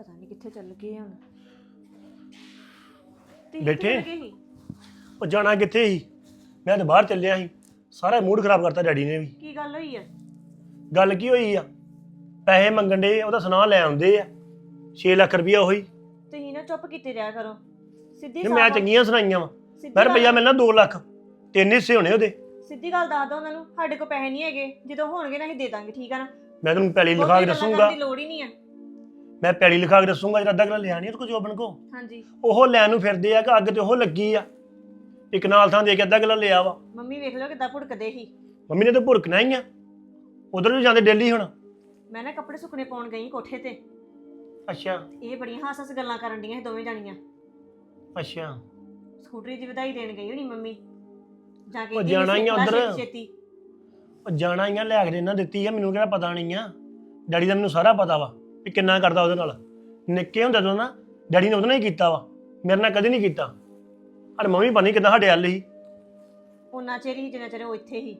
ਪਤਾ ਨਹੀਂ ਕਿੱਥੇ ਚੱਲ ਗਏ ਹੁਣ। ਤੁਸੀਂ ਬੈਠੇ? ਕਿੱਥੇ ਗਏ ਸੀ? ਉਹ ਜਾਣਾ ਕਿੱਥੇ ਸੀ? ਮੈਂ ਤਾਂ ਬਾਹਰ ਚੱਲਿਆ ਸੀ। ਸਾਰਾ ਮੂਡ ਖਰਾਬ ਕਰਤਾ ਡੈਡੀ ਨੇ ਵੀ। ਕੀ ਗੱਲ ਹੋਈ ਆ? ਗੱਲ ਕੀ ਹੋਈ ਆ? ਪੈਸੇ ਮੰਗਣ ਦੇ ਉਹਦਾ ਸੁਨਾਹ ਲੈ ਆਉਂਦੇ ਆ। 6 ਲੱਖ ਰੁਪਇਆ ਉਹੀ। ਤੁਸੀਂ ਨਾ ਚੁੱਪ ਕੀਤੇ ਰਿਹਾ ਕਰੋ। ਸਿੱਧੀ ਤੇ ਮੈਂ ਸਾਫ਼- ਚੰਗੀਆਂ ਸੁਣਾਈਆਂ ਵਾ। ਸਿੱਧੀ ਮੈਂ ਰੁਪਈਆ ਮਿਲਣਾ 2 ਲੱਖ। ਤਿੰਨ ਹਿੱਸੇ ਹੋਣੇ ਉਹਦੇ। ਸਿੱਧੀ ਗੱਲ ਦੱਸ ਦੋ ਉਹਨਾਂ ਨੂੰ ਸਾਡੇ ਕੋਲ ਪੈਸੇ ਨਹੀਂ ਹੈਗੇ। ਜਦੋਂ ਹੋਣਗੇ ਨਾ ਅਸੀਂ ਦੇ ਦਾਂਗੇ ਠੀਕ ਆ ਨਾ? ਮੈਂ ਤੈਨੂੰ ਪੈਲੀ ਲਿਖਾ ਬਹੁਤੀ ਕੇ ਗੱਲਾਂ ਦੱਸੂਗਾ। ਕਰਨ ਦੀ ਲੋੜ ਹੀ ਨਹੀਂ ਆ। ਮੈਂ ਪੈਲੀ ਲਿਖਾ ਕੇ ਦੱਸੂਗਾ ਜਿਹੜਾ ਅੱਧਾ ਕਿਲਾ ਲਿਆ ਨਹੀਂ ਉਹ ਜੋਬਨ ਕੋ। ਹਾਂਜੀ। ਉਹ ਲੈਣ ਨੂੰ ਫਿਰਦੇ ਆ ਕਿ ਅੱਗ ਤੇ ਉਹ ਲੱਗੀ ਆ। ਇੱਕ ਨਾਲ ਥਾਂ ਦੇ ਕੇ ਅੱਧਾ ਕਿਲਾ ਲਿਆ ਵਾ। ਮੰਮੀ ਵੇਖ ਲਓ ਕਿੱਦਾਂ ਭੁੜਕਦੇ ਸੀ। ਮੰਮੀ ਨੇ ਤਾਂ ਭੁਰਕਣਾ ਹੀ ਆ। ਉਧਰ ਵੀ ਜਾਂਦੇ ਡੇਲੀ ਹੁਣ। ਮੈਂ ਨਾ ਕੱਪੜੇ ਸੁੱਕਣੇ ਪਾਉਣ ਗਈ ਕੋਠੇ ਤੇ। ਅੱਛਾ। ਇਹ ਬੜੀਆਂ ਹਾਸ-ਹਾਸ ਗੱਲਾਂ ਕਰਨ ਡੀਆਂ ਸੀ ਦੋਵੇਂ ਜਾਣੀਆਂ। ਅੱਛਾ। ਸਕੂਟਰੀ ਦੀ ਵਧਾਈ ਦੇਣ ਗਈ ਹੋਣੀ ਮੰਮੀ। ਜਾ ਕੇ ਉਹ ਜਾਣਾ ਹੀ ਆ ਉੱਧਰ। ਛੇਤੀ ਛੇਤੀ। ਉਹ ਜਾਣਾ ਹੀ ਆ ਲੈ ਕੇ ਇਹਨਾਂ ਦਿੱਤੀ ਆ ਮੈਨੂੰ ਕਿਹੜਾ ਪਤਾ ਨਹੀਂ ਆ। ਡੈਡੀ ਦਾ ਮੈਨੂੰ ਸਾਰਾ ਪਤਾ ਵਾ। ਵੀ ਕਿੰਨਾ ਕਰਦਾ ਉਹਦੇ ਨਾਲ। ਨਿੱਕੇ ਹੁੰਦੇ ਤੋਂ ਨਾ ਡੈਡੀ ਨੇ ਉਹਦੇ ਨਾਲ ਹੀ ਕੀਤਾ ਵਾ ਮੇਰੇ ਨਾਲ ਕਦੇ ਨਹੀਂ ਕੀਤਾ। ਅਰੇ ਮੰਮੀ ਪਤਾ ਨਹੀਂ ਕਿਦਾਂ ਸਾਡੇ ਹੱਲ ਸੀ। ਉਹਨਾਂ ਚਿਰ ਹੀ ਜਿੰਨਾ ਚਿਰ ਉਹ ਇੱਥੇ ਹੀ।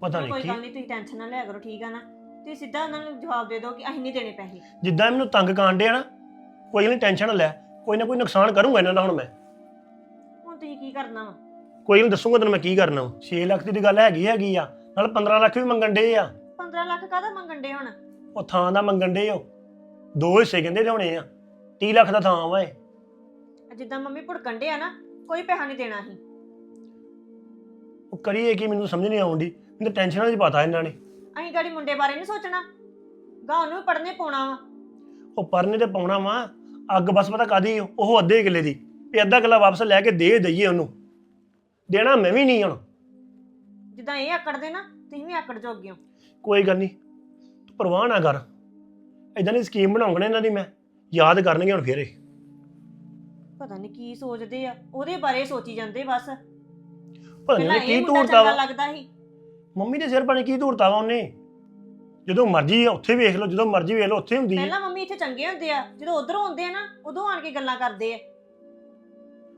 ਪਤਾ ਕੋਈ ਨਹੀਂ ਗੱਲ ਕੀ ਨਹੀਂ ਤੁਸੀਂ ਟੈਨਸ਼ਨ ਨਾ ਲਿਆ ਕਰੋ ਠੀਕ ਆ ਨਾ? ਤੁਸੀਂ ਸਿੱਧਾ ਉਹਨਾਂ ਨੂੰ ਜਵਾਬ ਦੇ ਦਿਓ ਕਿ ਅਸੀਂ ਨਹੀਂ ਦੇਣੇ ਪੈਸੇ। ਜਿੱਦਾਂ ਮੈਨੂੰ ਤੰਗ ਕਾਂਡੇ ਆ ਨਾ ਕੋਈ ਨਹੀਂ ਟੈਨਸ਼ਨ ਨਾ ਲੈ। ਕੋਈ ਨਾ ਕੋਈ ਨੁਕਸਾਨ ਕਰੂੰਗਾ ਇਹਨਾਂ ਦਾ ਹੁਣ ਮੈਂ। ਹੁਣ ਤੁਸੀਂ ਕੀ ਕਰਨਾ ਵਾ? ਕੋਈ ਨਹੀਂ ਦੱਸੂਗਾ ਤੈਨੂੰ ਮੈਂ ਕੀ ਕਰਨਾ ਵਾ। 6 ਲੱਖ ਦੀ ਤਾਂ ਗੱਲ ਹੈਗੀ ਹੈਗੀ ਆ ਨਾਲ 15 ਲੱਖ ਵੀ ਮੰਗਣ ਡੇ ਆ। 15 ਲੱਖ ਕਾਹਦਾ ਮੰਗਣ ਦੇ ਹੁਣ? ਉਹ ਥਾਂ ਦਾ ਮੰਗਣ ਡੇ ਉਹ ਦੋ ਹਿੱਸੇ ਕਹਿੰਦੇ ਲਿਆਉਣੇ ਆ। 30 ਲੱਖ ਦਾ ਥਾਂ ਵਾ ਇਹ। ਜਿੱਦਾਂ ਮੰਮੀ ਭੁੜਕਣ ਦੇ ਆ ਨਾ ਕੋਈ ਪੈਸਾ ਨਹੀਂ ਦੇਣਾ ਅਸੀਂ। ਉਹ ਕਰੀਏ ਕੀ ਮੈਨੂੰ ਸਮਝ ਨਹੀਂ ਆਉਂਦੀ। ਮੈਨੂੰ ਤਾਂ ਟੈਨਸ਼ਨਾਂ 'ਚ ਪਾਤਾ ਇਹਨਾਂ ਨੇ। ਅਸੀਂ ਗਾੜੀ ਮੁੰਡੇ ਬਾਰੇ ਨਹੀਂ ਸੋਚਣਾ? ਗਾ ਵੀ ਪੜਨੇ ਪਾਉਣਾ ਵਾ। ਉਹ ਪਰਨੇ ਤੇ ਪਾਉਣਾ ਵਾ। ਅੱਗ ਬਸ ਪਤਾ ਕਾਦੀ ਉਹ ਅੱਧੇ ਕਿੱਲੇ ਦੀ। ਇਹ ਅੱਧਾ ਕਿੱਲਾ ਵਾਪਸ ਲੈ ਕੇ ਦੇ ਦਈਏ ਉਹਨੂੰ। ਦੇਣਾ ਮੈਂ ਵੀ ਨਹੀਂ ਹੁਣ। ਜਿੱਦਾਂ ਇਹ ਆਕੜਦੇ ਨਾ ਤੁਸੀਂ ਵੀ ਆਕੜ ਜੋਗੇ ਹੋ। ਕੋਈ ਗੱਲ ਨਹੀਂ। ਪਰਵਾਹ ਨਾ ਕਰ। ਇਦਾਂ ਦੀ ਸਕੀਮ ਬਣਾਉਂਗੇ ਇਹਨਾਂ ਦੀ ਮੈਂ। ਯਾਦ ਕਰਨਗੇ ਹੁਣ ਫੇਰ ਪਤਾ ਨਹੀਂ ਕੀ ਸੋਚਦੇ ਆ। ਉਹਦੇ ਬਾਰੇ ਸੋਚੀ ਜਾਂਦੇ ਬਸ। ਪਤਾ ਨਹੀਂ ਕੀ ਧੂੜਤਾ ਵਾ ਲੱਗਦਾ ਸੀ। ਮੰਮੀ ਦੇ ਸਿਰ ਪਾਣੀ ਕੀ ਧੂੜਤਾ ਵਾ ਉਹਨੇ। ਜਦੋਂ ਮਰਜ਼ੀ ਉੱਥੇ ਵੇਖ ਲਓ ਜਦੋਂ ਮਰਜ਼ੀ ਵੇਖ ਲਓ ਉੱਥੇ ਹੁੰਦੀ ਹੈ ਪਹਿਲਾਂ ਮੰਮੀ ਇੱਥੇ ਚੰਗੇ ਹੁੰਦੇ ਆ। ਜਦੋਂ ਉਧਰੋਂ ਆਉਂਦੇ ਆ ਨਾ ਉਦੋਂ ਆਣ ਕੇ ਗੱਲਾਂ ਕਰਦੇ ਆ।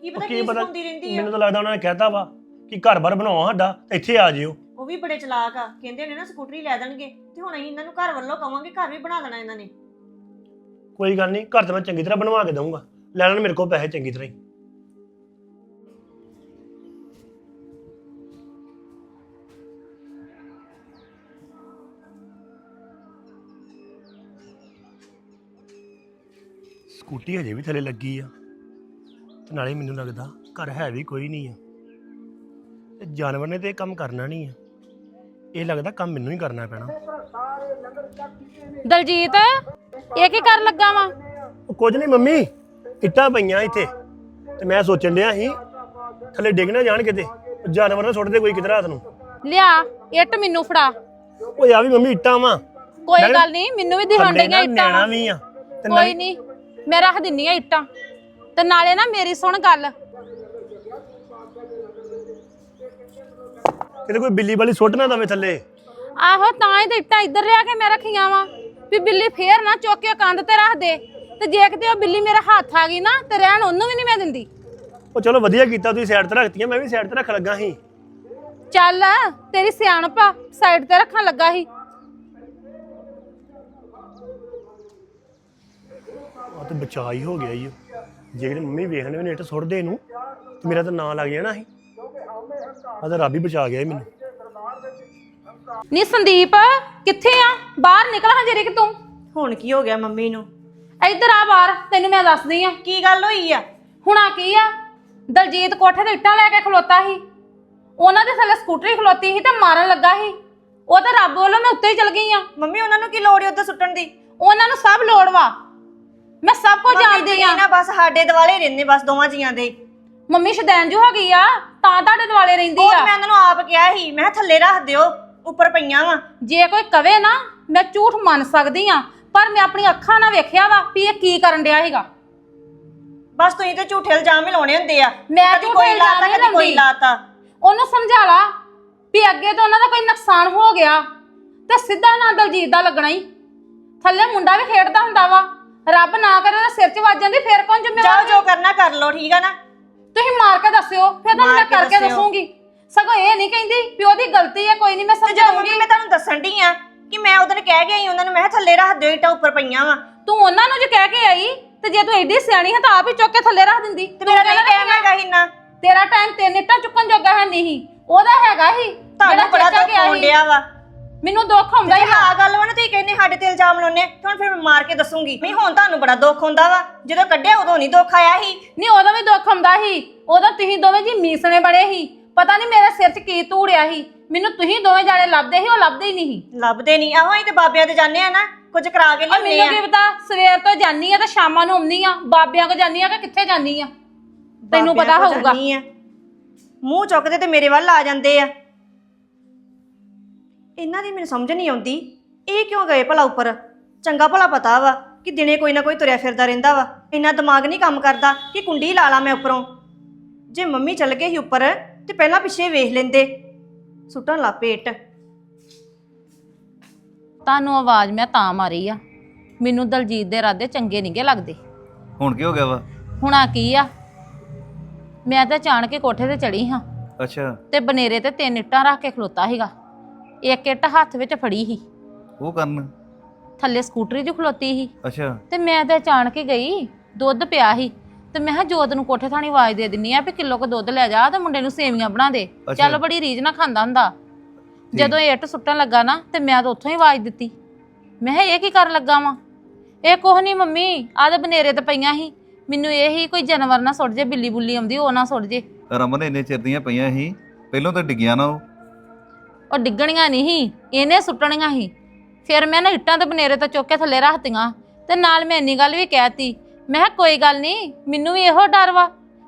ਕੀ ਪਤਾ ਕੀ ਸੁਣਦੀ ਰਹਿੰਦੀ ਆ। ਮੈਨੂੰ ਤਾਂ ਲੱਗਦਾ ਉਹਨਾਂ ਨੇ ਕਹਿਤਾ ਵਾ ਕਿ ਘਰ-ਬਾਰ ਬਣਾਓ ਸਾਡਾ ਇੱਥੇ ਆ ਜਿਓ। ਵੀ ਬੜੇ ਚਲਾਕ ਆ। ਕਹਿੰਦੇ ਨੇ ਨਾ ਸਕੂਟਰੀ ਲੈ ਦੇਣਗੇ ਤੇ ਹੁਣ ਅਸੀਂ ਇਹਨਾਂ ਨੂੰ ਘਰ ਵੱਲੋਂ ਕਵਾਂਗੇ ਘਰ ਵੀ ਬਣਾ ਦੇਣਾ ਇਹਨਾਂ ਨੇ। ਕੋਈ ਗੱਲ ਨਹੀਂ, ਘਰ ਤਾਂ ਮੈਂ ਚੰਗੀ ਤਰ੍ਹਾਂ ਬਣਵਾ ਕੇ ਦਊਂਗਾ। ਲੈ ਲੈਣ ਮੇਰੇ ਕੋਲ ਪੈਸੇ ਚੰਗੀ ਤਰ੍ਹਾਂ ਹੀ। ਸਕੂਟੀ ਹਜੇ ਵੀ ਥੱਲੇ ਲੱਗੀ ਆ। ਤੇ ਨਾਲੇ ਮੈਨੂੰ ਲੱਗਦਾ ਘਰ ਹੈ ਵੀ ਕੋਈ ਨਹੀਂ ਆ। ਤੇ ਜਾਨਵਰ ਨੇ ਤੇ ਇਹ ਕੰਮ ਕਰਨਾ ਨਹੀਂ ਆ। ਇਹ ਲੱਗਦਾ ਕੰਮ ਮੈਨੂੰ ਹੀ ਕਰਨਾ ਪੈਣਾ। ਦਲਜੀਤ ਇਹ ਕੀ ਕਰਨ ਲੱਗਾ ਵਾ? ਉਹ ਕੁਝ ਨਹੀਂ ਮੰਮੀ ਇੱਟਾਂ ਪਈਆਂ ਇੱਥੇ। ਤੇ ਮੈਂ ਸੋਚਣ ਡਿਆ ਸੀ ਥੱਲੇ ਡਿੱਗ ਨਾ ਜਾਣ ਕਿਤੇ ਉਹ ਜਾਨਵਰ ਨਾ ਸੁੱਟਦੇ ਕੋਈ ਕਿਤੇ ਰਾਤ ਨੂੰ। ਲਿਆ ਇੱਟ ਮੈਨੂੰ ਫੜਾ। ਓਏ ਆ ਵੀ ਮੰਮੀ ਇੱਟਾਂ ਵਾ। ਕੋਈ ਗੱਲ ਨਹੀਂ ਮੈਨੂੰ ਵੀ ਦਿਖਣ ਡਈਆਂ ਇੱਟਾਂ ਨਿਆਣਾ ਵਾਂ। ਵੀ ਆ। ਤੇ ਕੋਈ ਨਹੀਂ ਮੈਂ ਰੱਖ ਦਿੰਨੀ ਆ ਇੱਟਾਂ। ਤੇ ਨਾਲੇ ਨਾ ਮੇਰੀ ਸੁਣ ਗੱਲ। ਕਿਤੇ ਕੋਈ ਬਿੱਲੀ ਵਾਲੀ ਸੁੱਟ ਨਾ ਦਵੇ ਥੱਲੇ। ਆਹੋ ਤਾਂ ਹੀ ਤੇ ਇੱਟਾਂ ਇੱਧਰ ਲਿਆ ਕੇ ਮੈਂ ਰੱਖੀਆਂ ਵਾ। ਵੀ ਬਿੱਲੀ ਫੇਰ ਨਾ ਚੁੱਕ ਕੇ ਕੰਧ ਤੇ ਰੱਖ ਦੇ। ਤੇ ਜੇ ਕਿਤੇ ਉਹ ਬਿੱਲੀ ਮੇਰੇ ਹੱਥ ਆ ਗਈ ਨਾ ਤੇ ਰਹਿਣ ਉਹਨੂੰ ਵੀ ਨਹੀਂ ਮੈਂ ਦਿੰਦੀ। ਉਹ ਚਲੋ ਵਧੀਆ ਕੀਤਾ ਤੁਸੀਂ ਸਾਈਡ ਤੇ ਰੱਖਤੀਆਂ ਮੈਂ ਵੀ ਸਾਈਡ ਤੇ ਰੱਖ ਲੱਗਾ ਸੀ। ਚੱਲ ਤੇਰੀ ਸਿਆਣਪ ਸਾਈਡ ਤੇ ਰੱਖਣ ਲੱਗਾ ਸੀ। ਆ ਤੇ ਬਚਾ ਹੀ ਹੋ ਗਿਆ ਈ ਓ। ਜੇ ਕਿਤੇ ਮੰਮੀ ਵੇਖਣੇ ਵੀ ਇੱਟ ਸੁੱਟਦੇ ਇਹਨੂੰ ਤੇ ਮੇਰਾ ਤਾਂ ਨਾਂ ਲੱਗ ਜਾਣਾ ਸੀ। ਆ ਤਾਂ ਰੱਬ ਹੀ ਬਚਾ ਗਿਆ ਮੈਨੂੰ। ਨੀ ਸੰਦੀਪ ਕਿੱਥੇ ਆ? ਬਾਹਰ ਨਿਕਲ ਹਾਂ ਜਰੇ ਕਿ ਤੂੰ। ਹੁਣ ਕੀ ਹੋ ਗਿਆ ਮੰਮੀ ਨੂੰ? ਇੱਧਰ ਆ ਬਾਹਰ ਤੈਨੂੰ ਮੈਂ ਦੱਸਦੀ ਆ। ਕੀ ਗੱਲ ਹੋਈ ਆ? ਹੁਣ ਆ ਕੀ ਆ? ਦਲਜੀਤ ਕੋਠੇ ਤੇ ਇੱਟਾਂ ਲੈ ਕੇ ਖਲੋਤਾ ਸੀ। ਉਹਨਾਂ ਦੇ ਥੱਲੇ ਸਕੂਟਰੀ ਖਲੋਤੀ ਸੀ ਤੇ ਮਾਰਨ ਲੱਗਾ ਸੀ। ਉਹ ਤਾਂ ਰੱਬ ਵੱਲੋਂ ਮੈਂ ਉੱਤੇ ਹੀ ਚਲ ਗਈ ਆ। ਮੰਮੀ ਉਹਨਾਂ ਨੂੰ ਕੀ ਲੋੜ ਹੈ ਉੱਤੇ ਸੁੱਟਣ ਦੀ? ਉਹਨਾਂ ਨੂੰ ਸਭ ਲੋੜ ਵਾ। ਮੈਂ ਸਭ ਕੁਝ ਜਾਣਦੀ ਆ। ਨਾ ਬਸ ਸਾਡੇ ਦਿਵਾਲੇ ਰਹਿੰਦੇ ਬਸ ਦੋਵਾਂ ਜੀਆਂ ਦੇ। ਮੰਮੀ ਸ਼ਦੈਨ ਜੋ ਹੋ ਗਈ ਆ ਤਾਂ ਤੁਹਾਡੇ ਦੁਆਲੇ ਰਹਿੰਦੀ ਉਹ ਆ। ਮੈਂ ਉਹਨਾਂ ਨੂੰ ਆਪ ਕਿਹਾ ਸੀ ਮੈਂ ਕਿਹਾ ਥੱਲੇ ਰੱਖ ਦਿਓ ਉੱਪਰ ਪਈਆਂ ਵਾ। ਜੇ ਕੋਈ ਕਵੇ ਨਾ ਮੈਂ ਝੂਠ ਮੰਨ ਸਕਦੀ ਆ ਪਰ ਮੈਂ ਆਪਣੀ ਅੱਖਾਂ ਨਾਲ ਵੇਖਿਆ ਵਾ ਵੀ ਇਹ ਕੀ ਕਰਨ ਡਿਆ ਸੀਗਾ। ਬਸ ਤੁਸੀਂ ਤੇ ਝੂਠੇ ਇਲਜ਼ਾਮ ਹੀ ਲਾਉਣੇ ਹੁੰਦੇ ਆ। ਮੈਂ ਕਦੀ ਝੂਠੇ ਕੋਈ ਇਲਜ਼ਾਮ ਲਾਤਾ ਨਹੀਂ ਕਦੀ ਕੋਈ ਲਾਉਂਦੀ। ਲਾਤਾ। ਉਹਨੂੰ ਸਮਝਾ ਲਾ ਵੀ ਅੱਗੇ ਤੋਂ ਉਹਨਾਂ ਦਾ ਕੋਈ ਨੁਕਸਾਨ ਹੋ ਗਿਆ ਤੇ ਸਿੱਧਾ ਨਾ ਦਲਜੀਤ ਦਾ ਲੱਗਣਾ ਹੀ। ਥੱਲੇ ਮੁੰਡਾ ਵੀ ਖੇਡਦਾ ਹੁੰਦਾ ਵਾ। ਰੱਬ ਨਾ ਕਰੇ ਉਹਦੇ ਸਿਰ 'ਚ ਵੱਜ ਜਾਂਦੀ ਫੇਰ ਕੌਣ ਜਾਓ ਜ਼ਿੰਮੇਵਾਰ ਜੋ ਕਰਨਾ ਕਰ ਲਓ ਠੀਕ ਆ ਨਾ? ਤੁਸੀਂ ਮਾਰ ਕੇ ਦੱਸਿਓ ਫਿਰ ਤੁਹਾਨੂੰ ਮਾਰ ਮੈਂ ਕੇ ਕਰਕੇ ਦੱਸਿਓ। ਦੱਸੂਗੀ। ਸਗੋਂ ਇਹ ਨਹੀਂ ਕਹਿੰਦੀ ਵੀ ਉਹਦੀ ਗਲਤੀ ਹੈ ਕੋਈ ਨਹੀਂ ਮੈਂ ਤੇ ਸਮਝਾਉਂਗੀ। ਮੈਂ ਤੁਹਾਨੂੰ ਦੱਸਣ ਢੀ ਆ ਕਿ ਮੈਂ ਉਹਦਨ ਕਹਿ ਸੀ ਉਹਨਾਂ ਨੂੰ ਮੈਂ ਕਿਹਾ ਥੱਲੇ ਰੱਖ ਦਿਓ ਇੱਟਾਂ ਉੱਪਰ ਪਈਆਂ ਵਾ। ਤੂੰ ਉਹਨਾਂ ਨੂੰ ਜੇ ਕਹਿ ਕੇ ਆਈ ਤੇ ਜੇ ਤੂੰ ਐਡੀ ਸਿਆਣੀ ਹੈ ਤਾਂ ਆਪ ਹੀ ਚੁੱਕ ਕੇ ਥੱਲੇ ਰੱਖ ਦਿੰਦੀ। ਤੇ ਮੇਰਾ ਨਹੀਂ ਟਾਈਮ ਹੈਗਾ ਇੰਨਾ? ਤੇਰਾ ਟਾਈਮ ਤਿੰਨ ਇੱਟਾਂ ਚੁੱਕਣ ਜੋਗਾ ਹੈ ਨਹੀਂ। ਉਹਦਾ ਹੈਗਾ ਹੀ ਤੁਹਾਨੂੰ ਬੜਾ ਦੁੱਖ ਹੋਣ ਡਿਆ ਵਾ। ਮੈਨੂੰ ਦੁੱਖ ਹੁੰਦਾ ਜੇ ਹੀ ਹਾਂ ਗੱਲ ਵਾ ਨਾ ਤੁਸੀਂ ਕਹਿੰਦੇ ਸਾਡੇ ਤੇ ਇਲਜ਼ਾਮ ਲਾਉਨੇ ਤੇ ਹੁਣ ਫਿਰ ਮੈਂ ਮਾਰ ਕੇ ਦੱਸੂਗੀ। ਨਹੀਂ ਹੁਣ ਤੁਹਾਨੂੰ ਬੜਾ ਦੁੱਖ ਹੁੰਦਾ ਵਾ। ਜਦੋਂ ਕੱਢਿਆ ਉਦੋਂ ਨਹੀਂ ਦੁੱਖ ਆਇਆ ਸੀ ਨਹੀਂ ਉਦੋਂ ਵੀ ਦੁੱਖ ਹੁੰਦਾ ਸੀ ਉਦੋਂ ਤੁਸੀਂ ਦੋਵੇਂ ਜੀ ਮੀਸਣੇ ਬੜੇ ਸੀ ਪਤਾ ਨਹੀਂ ਮੇਰੇ ਸਿਰ 'ਚ ਕੀ ਧੂੜਿਆ ਸੀ ਮੈਨੂੰ ਤੁਸੀਂ ਦੋਵੇਂ ਜਾਣੇ ਲੱਭਦੇ ਸੀ ਉਹ ਲੱਭਦੇ ਹੀ ਨਹੀਂ ਸੀ। ਲੱਭਦੇ ਨਹੀਂ। ਆਹੋ ਅਸੀਂ ਤੇ ਬਾਬਿਆਂ ਤੇ ਜਾਂਦੇ ਆ ਨਾ। ਕੁਝ ਕਰਾ ਕੇ ਆ ਲਿਆਉਂਦੇ ਮੈਨੂੰ ਆ। ਕੀ ਪਤਾ ਸਵੇਰ ਤੋਂ ਜਾਨੀ ਆ ਤੇ ਸ਼ਾਮਾਂ ਨੂੰ ਆਉਂਦੀ ਆ। ਬਾਬਿਆਂ ਕੋ ਜਾਨੀ ਆ ਕਿ ਕਿੱਥੇ ਜਾਨੀ ਆ? ਤੈਨੂੰ ਬਾਬਿਆਂ ਪਤਾ ਕੋਲ ਹੋਊਗਾ। ਜਾਂਦੀ ਆ। ਮੂੰਹ ਚੁੱਕਦੇ ਤੇ ਮੇਰੇ ਵੱਲ ਆ ਜਾਂਦੇ ਆ। ਇਹਨਾਂ ਦੀ ਮੈਨੂੰ ਸਮਝ ਨਹੀਂ ਆਉਂਦੀ। ਇਹ ਕਿਉਂ ਗਏ ਭਲਾ ਉੱਪਰ? ਚੰਗਾ ਭਲਾ ਪਤਾ ਵਾ ਕਿ ਦਿਨੇ ਕੋਈ ਨਾ ਕੋਈ ਤੁਰਿਆ ਫਿਰਦਾ ਰਹਿੰਦਾ ਵਾ। ਇੰਨਾ ਦਿਮਾਗ ਨਹੀਂ ਕੰਮ ਕਰਦਾ ਕਿ ਕੁੰਡੀ ਲਾ ਲਾ ਮੈਂ ਉੱਪਰੋਂ। ਜੇ ਮੰਮੀ ਚੱਲ ਗਏ ਸੀ ਉੱਪਰ ਤੇ ਪਹਿਲਾਂ ਪਿੱਛੇ ਵੇਖ ਲੈਂਦੇ। ਸੁੱਟਣ ਲਾ ਪੇਟ ਤੁਹਾਨੂੰ ਆਵਾਜ਼ ਮੈਂ ਤਾਂ ਮਾਰੀ ਆ। ਮੈਨੂੰ ਦਲਜੀਤ ਦੇ ਰਾਦੇ ਚੰਗੇ ਨਹੀਂਗੇ ਲੱਗਦੇ। ਹੁਣ ਕੀ ਹੋ ਗਿਆ ਵਾ? ਹੁਣ ਆ ਕੀ ਆ? ਮੈਂ ਤਾਂ ਚਾਣ ਕੇ ਕੋਠੇ ਤੇ ਚੜੀ ਹਾਂ। ਅੱਛਾ। ਤੇ ਬਨੇਰੇ ਤੇ ਤਿੰਨ ਇੱਟਾਂ ਰੱਖ ਕੇ ਖਲੋਤਾ ਸੀਗਾ। ਇੱਕ ਇੱਟ ਹੱਥ ਵਿੱਚ ਫੜੀ ਸੀ। ਉਹ ਕਰਨ? ਥੱਲੇ ਸਕੂਟਰੀ 'ਚ ਖਲੋਤੀ ਸੀ। ਅੱਛਾ। ਤੇ ਮੈਂ ਤਾਂ ਚਾਣ ਕੇ ਗਈ ਦੁੱਧ ਪਿਆ ਸੀ। ਤੇ ਮੈਂ ਕਿਹਾ ਜੋਤ ਨੂੰ ਕੋਠੇ ਥਾਣੀ ਆਵਾਜ਼ ਦੇ ਦਿੰਨੀ ਆ ਵੀ ਕਿਲੋ ਕੁ ਦੁੱਧ ਲੈ ਜਾ ਤੇ ਮੁੰਡੇ ਨੂੰ ਸੇਵੀਆਂ ਬਣਾ ਦੇ। ਅੱਛਾ। ਚੱਲ ਬੜੀ ਰੀਝ ਨਾ ਖਾਂਦਾ ਹੁੰਦਾ। ਜਦੋਂ ਇਹ ਇੱਟ ਸੁੱਟਣ ਲੱਗਾ ਨਾ ਤੇ ਮੈਂ ਤਾਂ ਉੱਥੋਂ ਹੀ ਆਵਾਜ਼ ਦਿੱਤੀ। ਮੈਂ ਕਿਹਾ ਇਹ ਕੀ ਕਰਨ ਲੱਗਾ ਵਾਂ? ਇਹ ਕੁਛ ਨਹੀਂ ਮੰਮੀ ਆਹ ਤੇ ਬਨੇਰੇ ਤੇ ਪਈਆਂ ਸੀ। ਮੈਨੂੰ ਇਹ ਹੀ ਕੋਈ ਜਾਨਵਰ ਨਾ ਸੁੱਟ ਜੇ ਬਿੱਲੀ ਬੁੱਲੀ ਆਉਂਦੀ ਉਹ ਨਾ ਸੁੱਟ ਜੇ। ਰਮਨ ਇੰਨੇ ਚਿਰ ਦੀਆਂ ਪਈਆਂ ਸੀ ਪਹਿਲਾਂ ਤਾਂ ਡਿੱਗੀਆਂ ਨਾ ਉਹ। ਉਹ ਡਿੱਗਣੀਆਂ ਨਹੀਂ ਇਹਨੇ ਸੁੱਟਣੀਆਂ ਸੀ। ਫਿਰ ਮੈਂ ਨਾ ਇੱਟਾਂ ਤੇ ਬਨੇਰੇ ਤੋਂ ਚੁੱਕ ਕੇ ਥੱਲੇ ਰੱਖਤੀਆਂ ਤੇ ਨਾਲ ਮੈਂ ਇੰਨੀ ਗੱਲ ਵੀ ਕਹਿਤੀ ਮੈਂ ਕਿਹਾ ਕੋਈ ਗੱਲ ਨਹੀਂ ਮੈਨੂੰ ਵੀ ਇਹੋ ਡਰ ਵਾ